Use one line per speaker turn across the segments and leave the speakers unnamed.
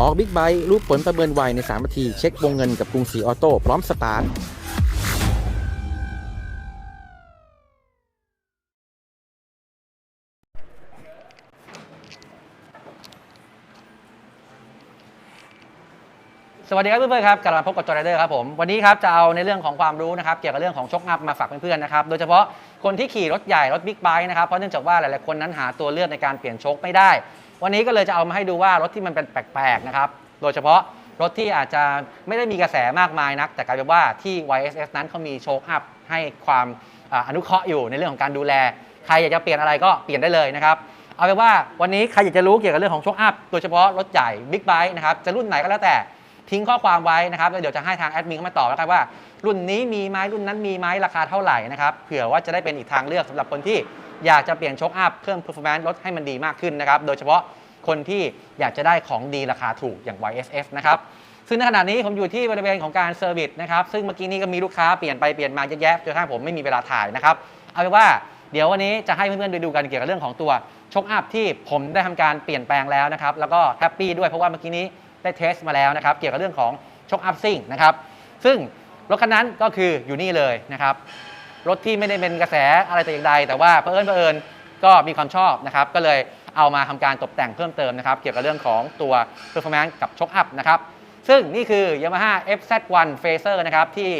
ออกบิ๊กไบค์รูปผลประเมินไวใน 3 นาที เช็ควงเงินกับกรุงศรีออโต้พร้อมสตาร์ท
สวัสดีครับเพื่อนๆครับกลับมาพบกับจอร์แดนครับผมวันนี้ครับจะเอาในเรื่องของความรู้นะครับเกี่ยวกับเรื่องของชกอัพมาฝากเพื่อนๆนะครับโดยเฉพาะคนที่ขี่รถใหญ่รถบิ๊กไบค์นะครับเพราะเนื่องจากว่าหลายๆคนนั้นหาตัวเลือกในการเปลี่ยนชกไม่ได้ วันนี้ก็เลยจะเอามาให้ดูว่ารถที่มันเป็นแปลกๆนะครับโดยเฉพาะรถที่อาจจะไม่ได้มีกระแสมากมายนัก แต่กลายเป็นว่าที่ YSS นั้นเขามีโชคอัพให้ความอ่าอนุเคราะห์อยู่ในเรื่องของการดูแล ใครอยากจะเปลี่ยนอะไรก็เปลี่ยนได้เลยนะครับเอาเป็นว่าวันนี้ใครอยากจะรู้เกี่ยวกับเรื่องของโชคอัพโดยเฉพาะรถใหญ่บิ๊กไบค์นะครับจะรุ่นไหนก็แล้วแต่ ทิ้งข้อความไว้นะครับแล้วเดี๋ยวจะให้ทางแอดมินเข้ามาตอบแล้วกันว่า รุ่นนี้มีไหมรุ่นนั้นมีไหมราคาเท่าไหร่นะครับเผื่อว่าจะได้เป็นอีกทางเลือกสำหรับคนที่อยากจะเปลี่ยนโชคอัพเพิ่ม performance รถให้มันดีมากขึ้นนะครับโดยเฉพาะคนที่อยากจะได้ของดีราคาถูกอย่าง YSS นะครับซึ่งในขณะนี้ผมอยู่ที่บริเวณของการเซอร์วิสนะครับซึ่งเมื่อกี้นี้ก็มีลูกค้าเปลี่ยนไปเปลี่ยนมาเยอะแยะจนกระทั่งผมไม่มีเวลาถ่ายนะครับเอาเป็นว่าเดี๋ยววันนี้จะให้เพื่อนๆไปดูกันเกี่ยวกับเรื่องของตัวชคอัพที่ผมได้ทำการเปลี่ยนแปลงแล้วนะครับแล้วก็แฮปปี้ด้วยเพราะว่าเมื่อกี้นี้ ได้เทสมาแล้วนะครับ เกี่ยวกับเรื่องของชกอัพซิ่งนะครับ ซึ่งรถคันนั้นก็คืออยู่นี่เลยนะครับ รถที่ไม่ได้เป็นกระแสอะไรแต่อย่างใด แต่ว่าเผอิญเผอิญก็มีความชอบนะครับ ก็เลยเอามาทำการตกแต่งเพิ่มเติมนะครับ เกี่ยวกับเรื่องของตัว performance กับชกอัพนะครับ ซึ่งนี่คือ Yamaha FZ1 Phaser นะครับที่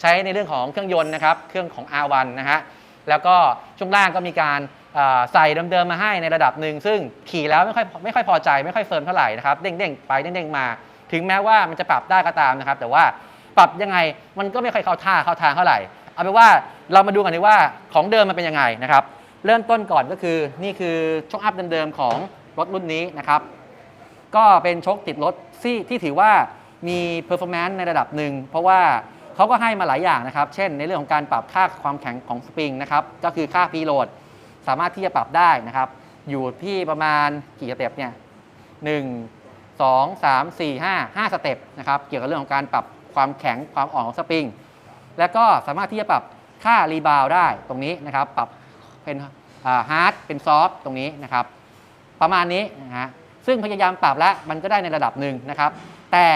ใช้ในเรื่องของเครื่องยนต์นะครับ เครื่องของ R1 นะฮะ แล้วก็ช่วงล่างก็มีการ ใส่เดิมๆมาให้ในระดับหนึ่งซึ่งขี่แล้วไม่ค่อยไม่ค่อยพอใจไม่ค่อยเฟิร์มเท่าไหร่นะครับเด้งๆไปเด้งๆมา ถึงแม้ว่ามันจะปรับได้ก็ตามนะครับ แต่ว่าปรับยังไงมันก็ไม่ค่อยเข้าท่าเข้าทางเท่าไหร่เอาเป็นว่าเรามาดูกันดีว่าของเดิมมันเป็นยังไงนะครับ เริ่มต้นก่อนก็คือนี่คือชกอัพเดิมๆของรถรุ่นนี้นะครับ ก็เป็นชกติดรถที่ที่ถือว่ามี performance ในระดับหนึ่งเพราะว่าเขาก็ให้มาหลายอย่างนะครับ เช่น ในเรื่องของการปรับค่าความแข็งของสปริงนะครับ ก็คือค่า p ีโ a d สามารถที่จะปรับได้นะครับ อยู่ที่ประมาณกี่สเต็ปเนี่ยหนึ่งสองสามสี่ห้าห้าสเต็ปนะครับ เกี่ยวกับเรื่องของการปรับความแข็งความอ่อนของสปริง แล้วก็สามารถที่จะปรับค่ารีบาวได้ตรงนี้นะครับ ปรับเป็นฮาร์ดเป็นซอฟตรงนี้นะครับ ประมาณนี้นะฮะซึ่งพยายามปรับแล้วมันก็ได้ในระดับหนึ่งนะครับ แต่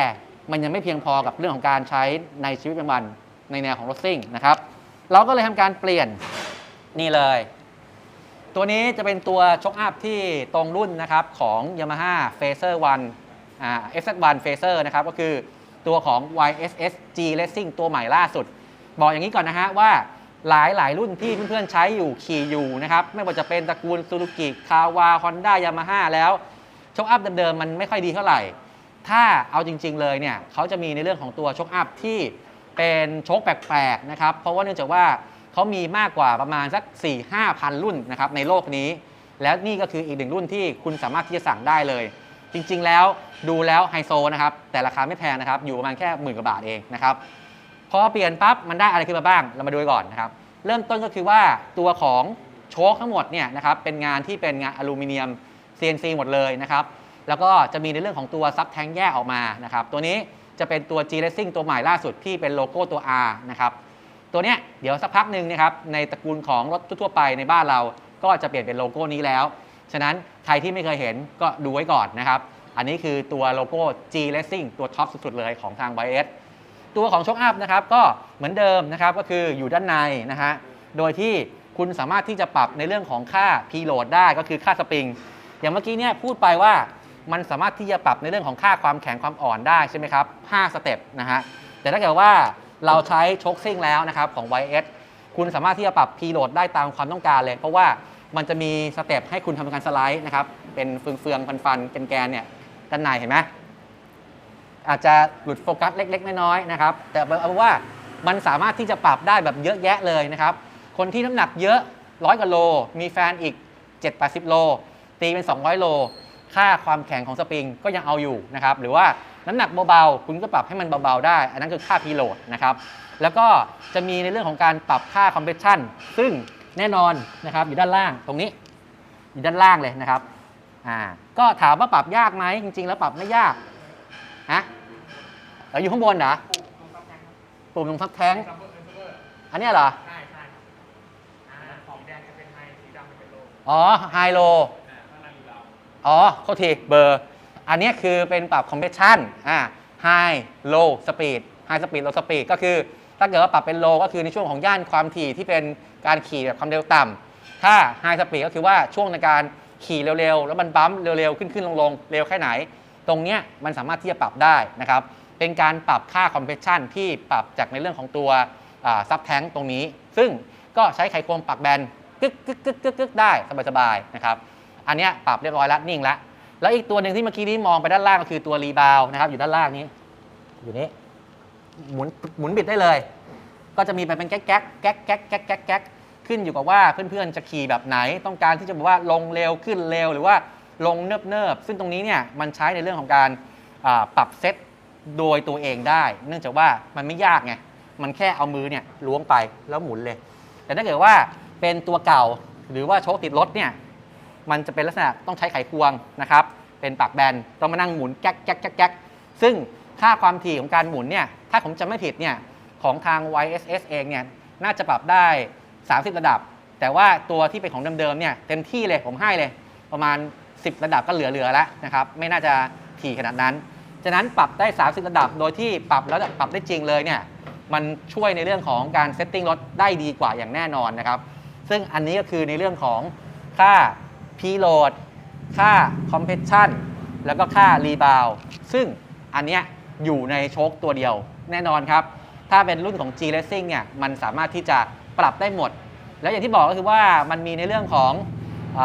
มันยังไม่เพียงพอกับเรื่องของการใช้ในชีวิตประจำวันในแนวของรถซิ่งนะครับ เราก็เลยทำการเปลี่ยนนี่เลย ตัวนี้จะเป็นตัวช็อคอัพที่ตรงรุ่นนะครับของ Yamaha Phaser 1อ่า FZ1 Phaser นะครับก็คือตัวของ YSS G Racing ตัวใหม่ล่าสุด บอกอย่างนี้ก่อนนะฮะว่าหลายหลายรุ่นที่เพื่อนๆใช้อยู่ขี่อยู่นะครับไม่ว่าจะเป็นตระกูลซูซูกิคาวาฮอนด้ายามาฮ่าแล้วช็อคอัพเดิมๆมันไม่ค่อยดีเท่าไหร่ ถ้าเอาจริง ๆ เลยเนี่ยเขาจะมีในเรื่องของตัวช็อคอัพที่เป็นโชคแปลกๆนะครับเพราะว่าเนื่องจากว่า เขามีมากกว่าประมาณสัก 4 5พันรุ่นนะครับในโลกนี้ แล้วนี่ก็คืออีกหนึ่งรุ่นที่คุณสามารถที่จะสั่งได้เลย จริงๆแล้วดูแล้วไฮโซนะครับแต่ราคาไม่แพงนะครับอยู่ประมาณแค่หมื่นกว่าบาทเองนะครับพอเปลี่ยนปั๊บมันได้อะไรขึ้นมาบ้าง เรามาดูก่อนนะครับเริ่มต้นก็คือว่าตัวของโชคทั้งหมดเนี่ยนะครับเป็นงานที่เป็นงานอลูมิเนียม CNC หมดเลยนะครับแล้วก็จะมีในเรื่องของตัวซับแทงแยกออกมานะครับตัวนี้จะเป็นตัว G Racing ตัวใหม่ล่าสุดที่เป็นโลโก้ตัว R นะครับ ตัวเนี้ยเดี๋ยวสักพักหนึ่งนะครับในตระกูลของรถทั่วไปในบ้านเราก็จะเปลี่ยนเป็นโลโก้นี้แล้ว ฉะนั้นใครที่ไม่เคยเห็นก็ดูไว้ก่อนนะครับ อันนี้คือตัวโลโก้ G Racing ตัวท็อปสุดๆเลยของทาง YS ตัวของช็อคอัพนะครับก็เหมือนเดิมนะครับก็คืออยู่ด้านในนะฮะโดยที่คุณสามารถที่จะปรับในเรื่องของค่า p l o a d ได้ก็คือค่าสปริง อย่างเมื่อกี้เนี่ยพูดไปว่ามันสามารถที่จะปรับในเรื่องของค่าความแข็งความอ่อนได้ใช่ไหมครับ5สเต็ปนะฮะแต่ถ้าเกิดว่า เราใช้โชคซิ่งแล้วนะครับของ YS คุณสามารถที่จะปรับ p l o a d ได้ตามความต้องการเลย เพราะว่ามันจะมีสเต็ปให้คุณทำการสไลด์นะครับเป็นเฟืองๆฟันๆเป็นแกนเนี่ยด้านในเห็นไหมอาจจะหลุดโฟกัสเล็ก ๆ น้อยๆนะครับแต่เอาเป็นว่ามันสามารถที่จะปรับได้แบบเยอะแยะเลยนะครับ คนที่น้ำหนักเยอะร้อยกว่าโล มีแฟนอีก 7-80 โล ตีเป็น 200 โล ค่าความแข็งของสปริงก็ยังเอาอยู่นะครับ หรือว่า น้ำหนักเบาๆ คุณก็ปรับให้มันเบาๆได้ อันนั้นคือค่าพีโหลดนะครับ แล้วก็จะมีในเรื่องของการปรับค่าคอมเพรสชันซึ่งแน่นอนนะครับอยู่ด้านล่างตรงนี้ อยู่ด้านล่างเลยนะครับอ่าก็ถามว่าปรับยากไหมจริง ๆ แล้วปรับไม่ยากฮะเราอยู่ข้างบนเหรอปุ่มตรงซับแท้งอันนี้เหรอ
ใช่ใช่ครับอ่าสีแดงจะเป็นไฮสีดำเป็นโล
อ๋อไฮโล
อ่าข้อยู่เรา
อ๋อโทษทีเบอร์ อันนี้คือเป็นปรับคอมเพรสชันอ่าไฮโลสปีดไฮสปีดโลสปีดก็คือถ้าเกิดว่าปรับเป็นโลก็คือในช่วงของย่านความถี่ที่เป็นการขี่แบบความเร็วต่ำถ้าไฮสปีดก็คือว่าช่วงในการขี่เร็วๆ แล้วมันบัมเร็วๆ ขึ้นขึ้นลงลงๆเร็วแค่ไหน ตรงเนี้ยมันสามารถที่จะปรับได้นะครับ เป็นการปรับค่าคอมเพรสชันที่ปรับจากในเรื่องของตัวซับแท้งตรงนี้ ซึ่งก็ใช้ไขควงปรับแบนกึกกึกกึกกึกกึกได้สบายๆนะครับ อันเนี้ยปรับเรียบร้อยแล้วนิ่งแล้ว แล้วอีกตัวหนึ่งที่เมื่อกี้นี้มองไปด้านล่างก็คือตัวรีบาวนะครับอยู่ด้านล่างนี้ อยู่นี้หมุนหมุนบิดได้เลย ก็จะมีไปเป็นแก๊กแก๊กแก๊กแก๊กแก๊กแก๊กแก๊กขึ้นอยู่กับว่าเพื่อนๆจะขี่แบบไหน ต้องการที่จะบอกว่าลงเร็วขึ้นเร็วหรือว่าลงเนิบเนิบซึ่งตรงนี้เนี่ยมันใช้ในเรื่องของการปรับเซตโดยตัวเองได้ เนื่องจากว่ามันไม่ยากไงมันแค่เอามือเนี่ยล้วงไปแล้วหมุนเลย แต่ถ้าเกิดว่าเป็นตัวเก่าหรือว่าโชคติดรถเนี่ย มันจะเป็นลักษณะต้องใช้ไขควงนะครับเป็นปากแบนต้องมานั่งหมุนแก๊กแก๊กแก๊กแก๊กซึ่งค่าความถี่ของการหมุนเนี่ยถ้าผมจำไม่ผิดเนี่ยของทาง YSS เองเนี่ยน่าจะปรับได้ 30 ระดับ แต่ว่าตัวที่เป็นของเดิมๆเนี่ยเต็มที่เลยผมให้เลย ประมาณ 10 ระดับก็เหลือๆแล้วนะครับไม่น่าจะถี่ขนาดนั้นฉะนั้นปรับได้ 30 ระดับ โดยที่ปรับแล้วปรับได้จริงเลยเนี่ยมันช่วยในเรื่องของการเซตติ้งรถได้ดีกว่าอย่างแน่นอนนะครับ ซึ่งอันนี้ก็คือในเรื่องของค่า preload ค่า compression แล้วก็ค่า rebound ซึ่งอันเนี้ยอยู่ในโชคตัวเดียวแน่นอนครับ ถ้าเป็นรุ่นของ G Racing เนี่ยมันสามารถที่จะปรับได้หมด แล้วอย่างที่บอกก็คือว่ามันมีในเรื่องของอ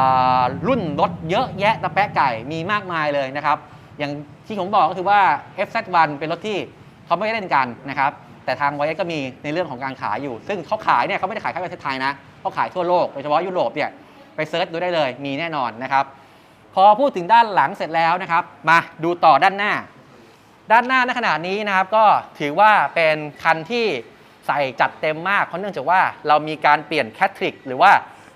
รุ่นรถเยอะแยะตะแปะไก่มีมากมายเลยนะครับ อย่างที่ผมบอกก็คือว่า FZ1 เป็นรถที่เขาไม่ได้เล่นกันนะครับแต่ทาง YS ก็มีในเรื่องของการขายอยู่ ซึ่งเขาขายเนี่ยเขาไม่ได้ขายแค่ประเทศไทยนะเขาขายทั่วโลกโดยเฉพาะยุโรปเนี่ย ไปเซิร์ชดูได้เลยมีแน่นอนนะครับ พอพูดถึงด้านหลังเสร็จแล้วนะครับ มาดูต่อด้านหน้า ด้านหน้าในขณะนี้นะครับ ก็ถือว่าเป็นคันที่ใส่จัดเต็มมากเพราะเนื่องจากว่าเรามีการเปลี่ยนแคทริกหรือว่า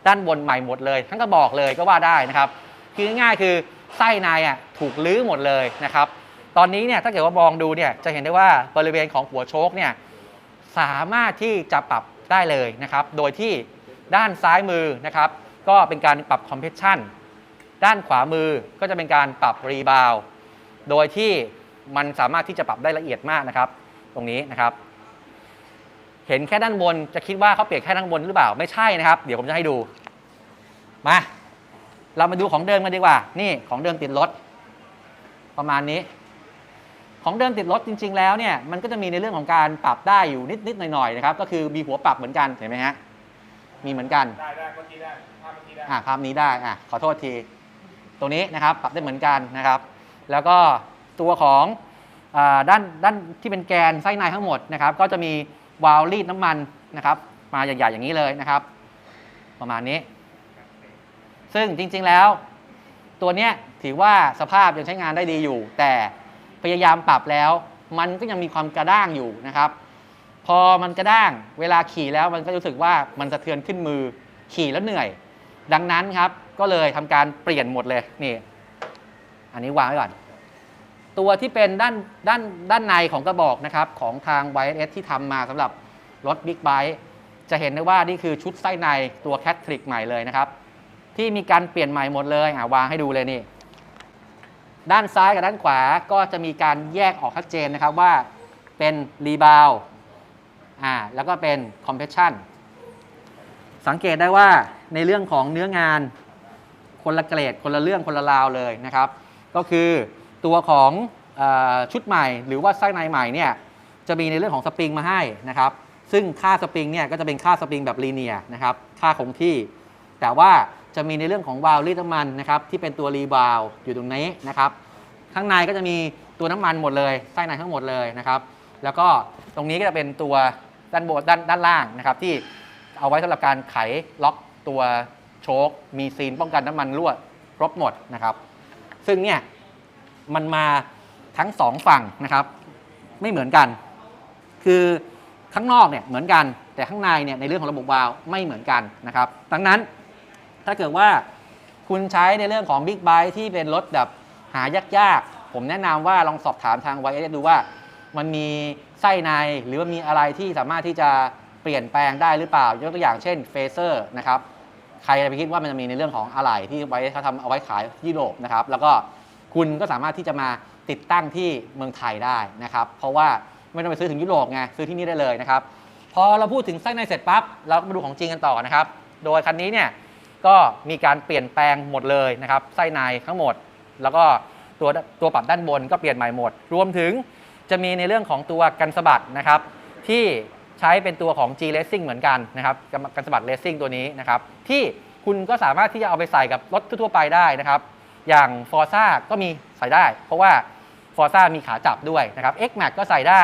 ด้านบนใหม่หมดเลย ทั้งกระบอกเลยก็ว่าได้นะครับ คือง่ายคือไส้ในอะถูกลื้อหมดเลยนะครับ ตอนนี้เนี่ยถ้าเกิดว่ามองดูเนี่ยจะเห็นได้ว่าบริเวณของหัวโชคเนี่ยสามารถที่จะปรับได้เลยนะครับ โดยที่ด้านซ้ายมือนะครับ ก็เป็นการปรับคอมเพรสชันด้านขวามือก็จะเป็นการปรับรีบาวโดยที่มันสามารถที่จะปรับได้ละเอียดมากนะครับ ตรงนี้นะครับ เห็นแค่ด้านบนจะคิดว่าเขาเปลี่ยนแค่ด้านบนหรือเปล่าไม่ใช่นะครับ เดี๋ยวผมจะให้ดูมาเรามาดูของเดิมกันดีกว่า นี่ของเดิมติดรถประมาณนี้ ของเดิมติดรถจริง ๆ แล้วเนี่ยมันก็จะมีในเรื่องของการปรับได้อยู่นิดๆหน่อยๆนะครับ ก็คือมีหัวปรับเหมือนกันเห็นไหมฮะมีเหมือนกัน
ได้ได้เมื่อกี้ได้ อกี้ได้
อ่าภาพนี้ได้อะขอโทษที ตรงนี้นะครับปรับได้เหมือนกันนะครับ แล้วก็ตัวของอาด้านด้านที่เป็นแกนไส้ในทั้งหมดนะครับ ก็จะมีวาล์วรีดน้ำมันนะครับ มาใหญ่ๆอย่างนี้เลยนะครับ ประมาณนี้ ซึ่งจริงๆแล้ว ตัวเนี้ยถือว่าสภาพยังใช้งานได้ดีอยู่ แต่พยายามปรับแล้ว มันก็ยังมีความกระด้างอยู่นะครับ พอมันกระด้างเวลาขี่แล้วมันก็รู้สึกว่ามันสะเทือนขึ้นมือขี่แล้วเหนื่อย ดังนั้นครับก็เลยทำการเปลี่ยนหมดเลยนี่อันนี้วางไว้ก่อน ตัวที่เป็นด้านด้านด้านในของกระบอกนะครับของทาง YS ที่ทำมาสำหรับรถบิ๊กไบค์จะเห็นได้ว่านี่คือชุดไส้ในตัวแคททริกใหม่เลยนะครับ ที่มีการเปลี่ยนใหม่หมดเลยอะวางให้ดูเลยนี่ ด้านซ้ายกับด้านขวาก็จะมีการแยกออกชัดเจนนะครับว่าเป็นรีบาวอ่าแล้วก็เป็นคอมเพรสชันสังเกตได้ว่า ในเรื่องของเนื้องานคนละเกรดคนละเรื่องคนละราวเลยนะครับ ก็คือตัวของอชุดใหม่หรือว่าไส้ในใหม่เนี่ยจะมีในเรื่องของสปริงมาให้นะครับ ซึ่งค่าสปริงเนี่ยก็จะเป็นค่าสปริงแบบลีเนียนะครับค่าคงที่ แต่ว่าจะมีในเรื่องของวาล์วรีดน้ำมันนะครับที่เป็นตัวรีวาล์วอยู่ตรงนี้นะครับ ข้างในก็จะมีตัวน้ำมันหมดเลยไส้ในทั้งหมดเลยนะครับ แล้วก็ตรงนี้ก็จะเป็นตัวด้านบนด้านด้านล่างนะครับที่เอาไว้สำหรับการไขล็อก ตัวโชคมีซีนป้องกันน้ำมันรั่วครบหมดนะครับ ซึ่งเนี่ยมันมาทั้งสองฝั่งนะครับ ไม่เหมือนกัน คือข้างนอกเนี่ยเหมือนกัน แต่ข้างในเนี่ยในเรื่องของระบบวาล์วไม่เหมือนกันนะครับ ดังนั้นถ้าเกิดว่าคุณใช้ในเรื่องของ Big b i ที่เป็นรถแบบหายากๆ ผมแนะนำว่าลองสอบถามทาง YS ดูว่ามันมีไส้ในหรือว่ามีอะไรที่สามารถที่จะเปลี่ยนแปลงได้หรือเปล่ายกตัวอย่างเช่นเฟเซอร์นะครับ ใครจะไปคิดว่ามันจะมีในเรื่องของอะไหล่ที่ไว้เขาทำเอาไว้ขายยุโรปนะครับแล้วก็คุณก็สามารถที่จะมาติดตั้งที่เมืองไทยได้นะครับ เพราะว่าไม่ต้องไปซื้อถึงยุโรปไงซื้อที่นี่ได้เลยนะครับ พอเราพูดถึงไส้ในเสร็จปั๊บเรามาดูของจริงกันต่อนะครับ โดยคันนี้เนี่ยก็มีการเปลี่ยนแปลงหมดเลยนะครับไส้ในทั้งหมด แล้วก็ตัวตัวปรับด้านบนก็เปลี่ยนใหม่หมด รวมถึงจะมีในเรื่องของตัวกันสะบัดนะครับ ที่ ใช้เป็นตัวของ G Racing เหมือนกันนะครับกันสะบัด Racing ตัวนี้นะครับที่คุณก็สามารถที่จะเอาไปใส่กับรถทั่วไปได้นะครับ อย่าง Forza ก็มีใส่ได้ เพราะว่า Forza มีขาจับด้วยนะครับ X Max ก็ใส่ได้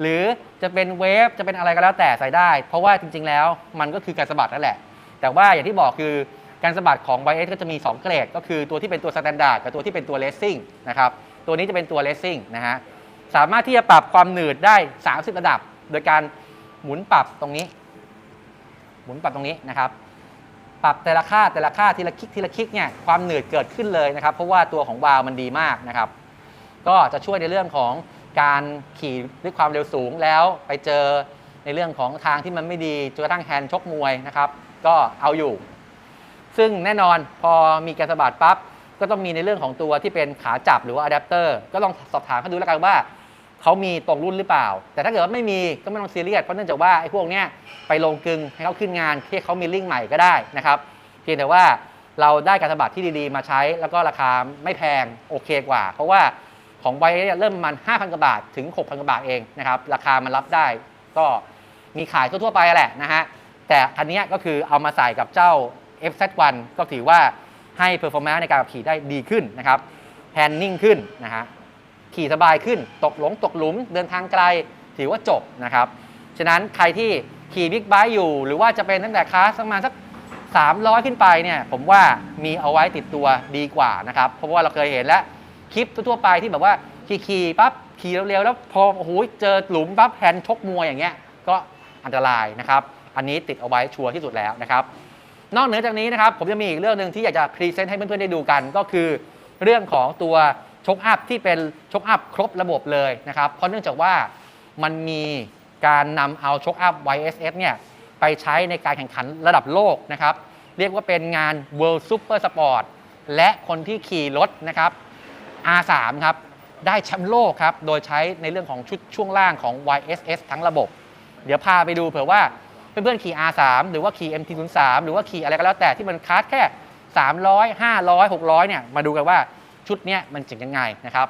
หรือจะเป็นเวฟจะเป็นอะไรก็แล้วแต่ใส่ได้ เพราะว่าจริง ๆ แล้วมันก็คือการสะบัดนั่นแหละ แต่ว่าอย่างที่บอกคือการสะบัดของ YS ก็จะมี 2 เกรด ก็คือตัวที่เป็นตัวสแตนดาร์ดกับตัวที่เป็นตัวเลสซิ่งนะครับตัวนี้จะเป็นตัวเลสซิ่งนะฮะสามารถที่จะปรับความหนืดได้ 30 ระดับ โดยการ หมุนปรับตรงนี้ หมุนปรับตรงนี้นะครับ ปรับแต่ละค่าแต่ละค่าทีละคลิกทีละคลิกเนี่ยความหนืดเกิดขึ้นเลยนะครับ เพราะว่าตัวของวาล์วมันดีมากนะครับ ก็จะช่วยในเรื่องของการขี่ด้วยความเร็วสูงแล้วไปเจอในเรื่องของทางที่มันไม่ดีจนกระทั่งแฮนด์ชกมวยนะครับ ก็เอาอยู่ ซึ่งแน่นอนพอมีการสะบัดปั๊บก็ต้องมีในเรื่องของตัวที่เป็นขาจับหรือว่าอะแดปเตอร์ก็ลองสอบถามเขาดูแล้วกันว่า เขามีตรงรุ่นหรือเปล่า แต่ถ้าเกิดว่าไม่มีก็ไม่ต้องซีเรียสเพราะเนื่องจากว่าไอ้พวกเนี้ยไปลงกึงให้เขาขึ้นงานที่เขามีลิงก์ใหม่ก็ได้นะครับเพียงแต่ว่าเราได้การสะบัดที่ดีๆ มาใช้แล้วก็ราคาไม่แพงโอเคกว่า เพราะว่าของไวเนี่ยเริ่มมัน 5,000กว่าบาทถึง 6,000กว่าบาทเองนะครับราคามันรับได้ก็มีขายทั่วๆไปแหละนะฮะแต่คันเนี้ยก็คือเอามาใส่กับเจ้า FZ1 ก็ถือว่าให้เพอร์ฟอร์แมนซ์ในการขับขี่ได้ดีขึ้นนะครับแฮนนิ่งขึ้นนะฮะ ขี่สบายขึ้น ตกหลงตกหลุมเดินทางไกล ถือว่าจบนะครับ ฉะนั้นใครที่ขี่บิ๊กไบค์อยู่ หรือว่าจะเป็นตั้งแต่คลาสประมาณสัก 300 ขึ้นไปเนี่ยผมว่ามีเอาไว้ติดตัวดีกว่านะครับ เพราะว่าเราเคยเห็นแล้วคลิปทั่วไปที่แบบว่าขี่ๆปั๊บขี่เร็วๆแล้วพอโอ้โหเจอหลุมปั๊บแฮนด์ชกมวยอย่างเงี้ยก็อันตรายนะครับ อันนี้ติดเอาไว้ชัวร์ที่สุดแล้วนะครับ นอกเหนือจากนี้นะครับผมจะมีอีกเรื่องหนึ่งที่อยากจะพรีเซนต์ให้เพื่อนๆได้ดูกัน ก็คือเรื่องของตัว ชกอัพที่เป็นชกอัพครบระบบเลยนะครับ เพราะเนื่องจากว่ามันมีการนำเอาชกอัพ YSS เนี่ยไปใช้ในการแข่งขันระดับโลกนะครับ เรียกว่าเป็นงาน World Super Sport และคนที่ขี่รถนะครับ R3 ครับได้แชมป์โลกครับ โดยใช้ในเรื่องของชุดช่วงล่างของ YSS ทั้งระบบ เดี๋ยวพาไปดูเผื่อว่าเพื่อนๆขี่ R3 หรือว่าขี่ MT03 หรือว่าขี่อะไรก็แล้วแต่ที่มันคลาแค่ 300 500 600 เนี่ย มาดูกันว่า ชุดเนี้ยมันเจ๋งยังไงนะครับ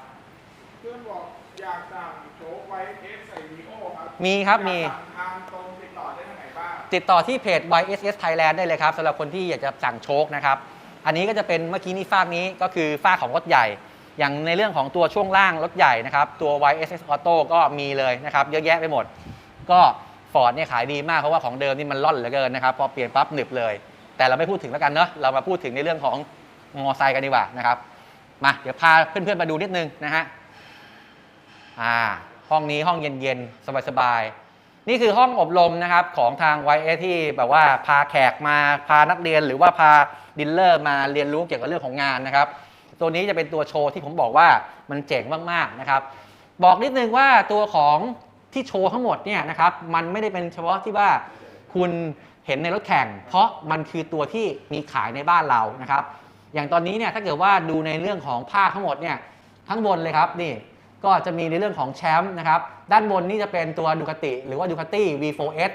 เพื่อนบอกอยากสั่งโจ๊กไว้เอสใส่วีโอครับ
มีครับมี
อยากสั่งทางตรงติดต่อได้ทางไหนบ้าง
ติดต่อที่เพจ YSS Thailand ได้เลยครับสำหรับคนที่อยากจะสั่งโชคนะครับ อันนี้ก็จะเป็นเมื่อกี้นี่ฟากนี้ก็คือฟากของรถใหญ่ อย่างในเรื่องของตัวช่วงล่างรถใหญ่นะครับ ตัว YSS Auto ก็มีเลยนะครับเยอะแยะไปหมด ก็ฟอร์ดเนี่ยขายดีมากเพราะว่าของเดิมนี่มันล่อนเหลือเกินนะครับพอเปลี่ยนปั๊บหนึบเลย แต่เราไม่พูดถึงแล้วกันเนาะเรามาพูดถึงในเรื่องของมอไซค์กันดีกว่านะครับ มาเดี๋ยวพาเพื่อนๆมาดูนิดนึงนะฮะอ่าห้องนี้ห้องเย็นๆ สบายๆ นี่คือห้องอบรมนะครับของทาง YS ที่แบบว่าพาแขกมาพานักเรียนหรือว่าพาดิลเลอร์มาเรียนรู้เกี่ยวกับเรื่องของงานนะครับ ตัวนี้จะเป็นตัวโชว์ที่ผมบอกว่ามันเจ๋งมากๆนะครับ บอกนิดนึงว่าตัวของที่โชว์ทั้งหมดเนี่ยนะครับมันไม่ได้เป็นเฉพาะที่ว่าคุณเห็นในรถแข่ง เพราะมันคือตัวที่มีขายในบ้านเรานะครับ อย่างตอนนี้เนี่ยถ้าเกิดว่าดูในเรื่องของภาคทั้งหมดเนี่ยทั้งบนเลยครับนี่ก็จะมีในเรื่องของแชมป์นะครับด้านบนนี่จะเป็นตัวดูคาติหรือว่าดูคาติ V4S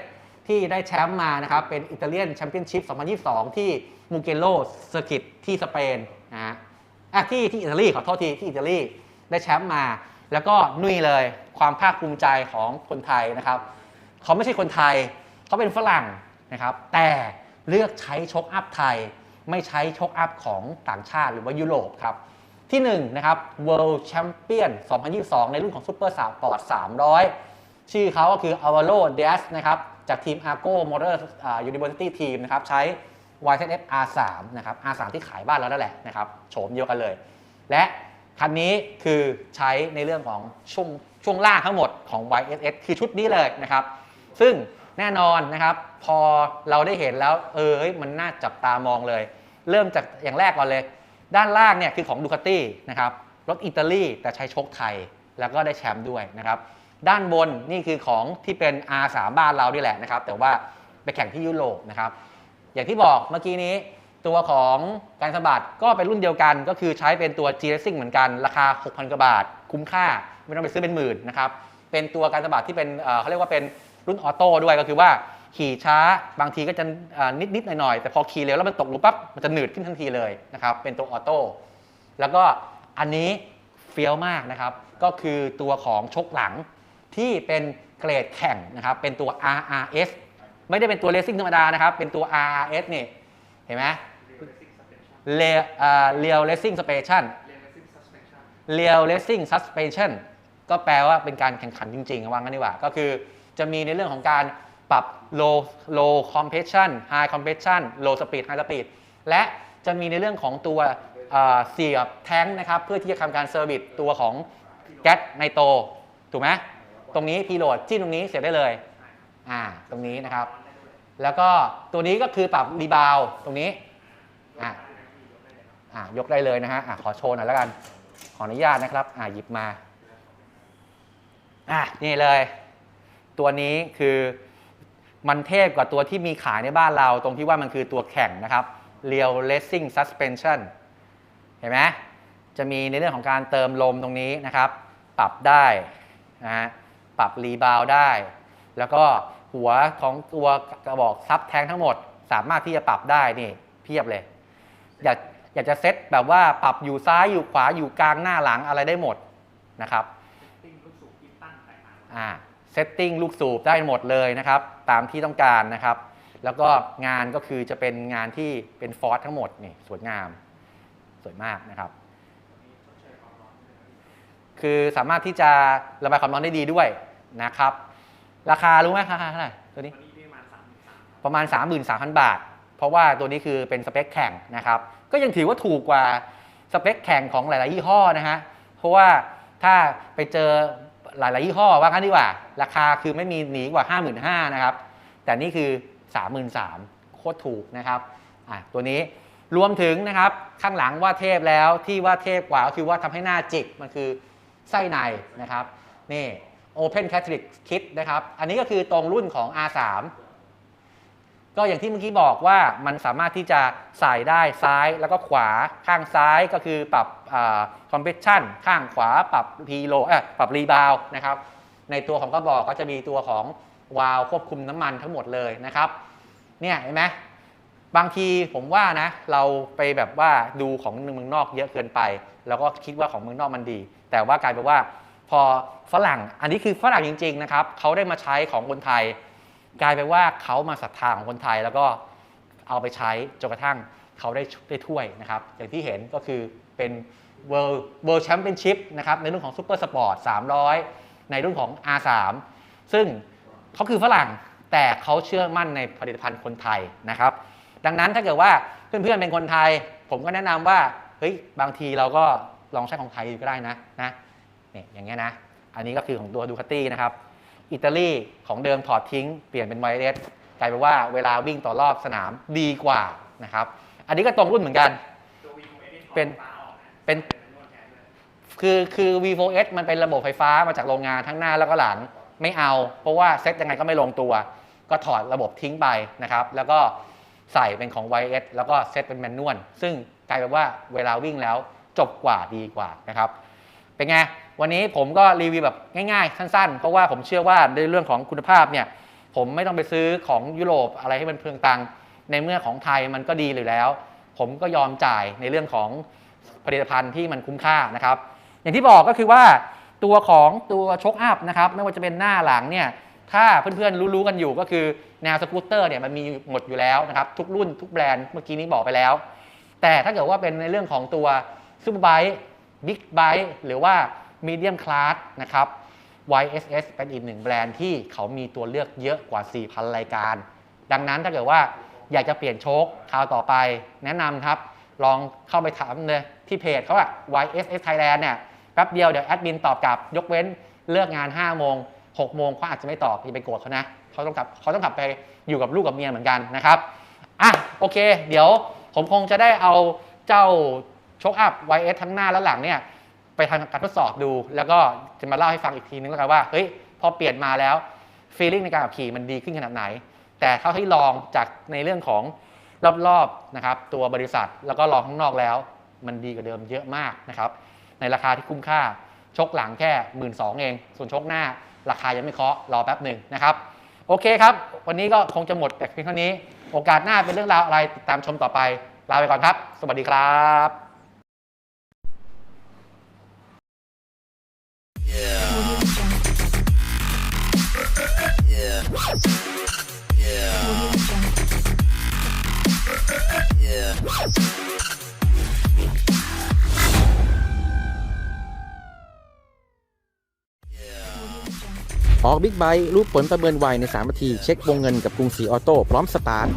ที่ได้แชมป์มานะครับเป็นอิตาเลียนแชมเปี้ยนชิพ 2022 ที่มูเกโลเซอร์กิตที่สเปนนะฮะอะที่ที่อิตาลีขอโทษทีที่อิตาลีได้แชมป์มา แล้วก็นุ่ยเลยความภาคภูมิใจของคนไทยนะครับ เขาไม่ใช่คนไทย เขาเป็นฝรั่งนะครับ แต่เลือกใช้ชกอัพไทย ไม่ใช้ชกอัพของต่างชาติหรือว่ายุโรปครับ ที่1นะครับ World Champion 2022 ในรุ่นของ Super Sport 300 ชื่อเขาก็คือ Alvaro Diaz นะครับ จากทีม Argo Motor อ่า University Team นะครับ ใช้ YZF R3 นะครับ R3 ที่ขายบ้านเรานั่นแหละนะครับ โฉมเดียวกันเลย และคันนี้คือใช้ในเรื่องของช่วงช่วงล่างทั้งหมดของ YSS คือชุดนี้เลยนะครับ ซึ่งแน่นอนนะครับ พอเราได้เห็นแล้วเออเฮ้ยมันน่าจับตามองเลย เริ่มจากอย่างแรกก่อนเลย ด้านล่างเนี่ยคือของดูคาตี้นะครับรถอิตาลีแต่ใช้โชคไทยแล้วก็ได้แชมป์ด้วยนะครับด้านบนนี่คือของที่เป็น R3 บ้านเรานี่แหละนะครับ แต่ว่าไปแข่งที่ยุโรปนะครับอย่างที่บอกเมื่อกี้นี้ตัวของการสะบัดก็เป็นรุ่นเดียวกัน ก็คือใช้เป็นตัว G Racing เหมือนกัน ราคา 6,000กว่าบาท คุ้มค่า ไม่ต้องไปซื้อเป็นหมื่นนะครับเป็นตัวการสะบัดที่เป็นเขาเรียกว่าเป็นรุ่นออโต้ด้วยก็คือว่า ขี่ช้าบางทีก็จะนิดนิดๆหน่อยๆแต่พอขี่เร็วแล้วมันตกหลุมปั๊บมันจะหนืดขึ้นทันทีเลยนะครับเป็นตัวออโต้แล้วก็อันนี้เฟี้ยวมากนะครับ ก็คือตัวของชกหลังที่เป็นเกรดแข่งนะครับ เป็นตัว RRS ไม่ได้เป็นตัว Racing ธรรมดานะครับ เป็นตัว RRS นี่ เห็นไหมเรียเรียลเลสซิ่งสเปชันเรียลเลสซิ่งซัสเพชันก็แปลว่าเป็นการแข่งขันจริงๆว่างั้นดีกว่า ก็คือจะมีในเรื่องของการ ปรับ low low compression high compression low speed high speed และจะมีในเรื่องของตัวเสียบแท้งนะครับเพื่อที่จะทำการเซอร์วิสตัวของแก๊สไนโตรถูกไหมตรงนี้พีโหลดจิ้มตรงนี้เสียบได้เลยอ่าตรงนี้นะครับ แล้วก็ตัวนี้ก็คือปรับรีบาวตรงนี้อะอะยกได้เลยนะฮะอะขอโชว์หน่อยแล้วกัน ขออนุญาตนะครับอะหยิบมาอะนี่เลย ตัวนี้คือ มันเทพกว่าตัวที่มีขายในบ้านเรา ตรงที่ว่ามันคือตัวแข่งนะครับ Real Racing Suspension เห็นไหมจะมีในเรื่องของการเติมลมตรงนี้นะครับ ปรับได้นะฮะปรับรีบาวได้ แล้วก็หัวของตัวกระบอกซับแทงทั้งหมด สามารถที่จะปรับได้นี่เพียบเลย อยากอยากจะเซตแบบว่าปรับอยู่ซ้ายอยู่ขวาอยู่กลางหน้าหลังอะไรได้หมดนะครับอ่า เซตติ้งลูกสูบได้หมดเลยนะครับ ตามที่ต้องการนะครับ แล้วก็งานก็คือจะเป็นงานที่เป็นฟอสทั้งหมดนี่สวยงาม สวยมากนะครับ คือสามารถที่จะระบายความร้อนได้ดีด้วยนะครับ ราคารู้ไหมราคาเท่าไหร่ตัวนี้ประมาณ 33,000 บาท เพราะว่าตัวนี้คือเป็นสเปคแข่งนะครับ ก็ยังถือว่าถูกกว่าสเปคแข่งของหลาย ๆ ยี่ห้อนะฮะเพราะว่าถ้าไปเจอ หลายๆยี่ห้อว่างั้นดีกว่า ราคาคือไม่มีหนีกว่า 55,000นะครับ แต่นี่คือ 33,000โคตรถูกนะครับอะตัวนี้รวมถึงนะครับข้างหลังว่าเทพแล้วที่ว่าเทพกว่าก็คือว่าทำให้หน้าจิก มันคือไส้ในนะครับนี่ Open Catholic Kit นะครับ อันนี้ก็คือตรงรุ่นของ R3 ก็อย่างที่เมื่อกี้บอกว่ามันสามารถที่จะใส่ได้ซ้ายแล้วก็ขวาข้างซ้ายก็คือปรับคอมเพรสชันข้างขวาปรับพีโลเออปรับรีบาวนะครับในตัวของกระบอกก็จะมีตัวของวาล์วควบคุมน้ำมันทั้งหมดเลยนะครับเนี่ยเห็นไหมบางทีผมว่านะเราไปแบบว่าดูของเมืองนอกเยอะเกินไป แล้วก็คิดว่าของเมืองนอกมันดี แต่ว่ากลายเป็นว่าพอฝรั่งอันนี้คือฝรั่งจริง ๆ นะครับเขาได้มาใช้ของคนไทย กลายเป็นว่าเขามาศรัทธาของคนไทยแล้วก็เอาไปใช้จนกระทั่งเขาได้ได้ถ้วยนะครับ อย่างที่เห็นก็คือเป็น World World Championship นะครับในรุ่นของ Super Sport 300 ในรุ่นของ R3 ซึ่งเขาคือฝรั่งแต่เขาเชื่อมั่นในผลิตภัณฑ์คนไทยนะครับ ดังนั้นถ้าเกิดว่าเพื่อนๆเป็นคนไทย ผมก็แนะนำว่าเฮ้ยบางทีเราก็ลองใช้ของไทยก็ได้นะนะเนี่ยอย่างเงี้ยนะ อันนี้ก็คือของตัวดูคาตี้นะครับ อิตาลีของเดิมถอดทิ้งเปลี่ยนเป็นไวเลสกลายเป็นว่าเวลาวิ่งต่อรอบสนามดีกว่านะครับ อันนี้ก็ตรงรุ่นเหมือนกัน เป็นเป็นคือคือ V4S มันเป็นระบบไฟฟ้ามาจากโรงงานทั้งหน้าแล้วก็หลังไม่เอา เพราะว่าเซ็ตยังไงก็ไม่ลงตัว ก็ถอดระบบทิ้งไปนะครับ แล้วก็ใส่เป็นของ YS แล้วก็เซ็ตเป็นแมนนวลซึ่งกลายเป็นว่าเวลาวิ่งแล้วจบกว่าดีกว่านะครับ เป็นไง วันนี้ผมก็รีวิวแบบง่ายๆ สั้นๆ เพราะว่าผมเชื่อว่าในเรื่องของคุณภาพเนี่ยผมไม่ต้องไปซื้อของยุโรปอะไรให้มันเพืองตังในเมื่อของไทยมันก็ดีอยู่แล้ว ผมก็ยอมจ่ายในเรื่องของผลิตภัณฑ์ที่มันคุ้มค่านะครับ อย่างที่บอกก็คือว่าตัวของตัวชกอัพนะครับไม่ว่าจะเป็นหน้าหลังเนี่ยถ้าเพื่อนๆรู้ๆกันอยู่ก็คือแนวสกูตเตอร์เนี่ยมันมีหมดอยู่แล้วนะครับทุกรุ่นทุกแบรนด์เมื่อกี้นี้บอกไปแล้ว แต่ถ้าเกิดว่าเป็นในเรื่องของตัวซูเปอร์ไบค์บิ๊กไบค์หรือว่า มีเดียมคลาสนะครับ YSS เป็นอีกหนึ่งแบรนด์ที่เขามีตัวเลือกเยอะกว่า 4,000 รายการ ดังนั้นถ้าเกิดว่าอยากจะเปลี่ยนโชคคราวต่อไป แนะนำครับ ลองเข้าไปถามเลยที่เพจเขาอะ YSS Thailand เนี่ยแป๊บเดียวเดี๋ยวแอดมินตอบกลับ ยกเว้นเลิกงาน 5 โมง 6 โมงเขาอาจจะไม่ตอบอย่าไปโกรธเขานะเขาต้องกลับเขาต้องกลับไปอยู่กับลูกกับเมียเหมือนกันนะครับอะโอเค เดี๋ยวผมคงจะได้เอาเจ้าโชคอัพ YS ทั้งหน้าและหลังเนี่ย ไปทำการทดสอบดู แล้วก็จะมาเล่าให้ฟังอีกทีนึงแล้วกันว่าเฮ้ยพอเปลี่ยนมาแล้วฟีลลิ่งในการขับขี่มันดีขึ้นขนาดไหน แต่เท่าที่ลองจากในเรื่องของรอบๆนะครับตัวบริษัทแล้วก็ลองข้างนอกแล้ว มันดีกว่าเดิมเยอะมากนะครับในราคาที่คุ้มค่าชกหลังแค่ 1 2ื่นเอง ส่วนชกหน้าราคายังไม่เคาะรอแป๊บหนึ่งนะครับ โอเคครับ วันนี้ก็คงจะหมดแต่เพียงเท่านี้ โอกาสหน้าเป็นเรื่องราวอะไรติดตามชมต่อไป ลาไปก่อนครับ สวัสดีครับ
ออกบิ๊กไบค์รูปผลประเมินไวใน 3 นาที เช็ควงเงินกับกรุงศรีออโต้พร้อมสตาร์ท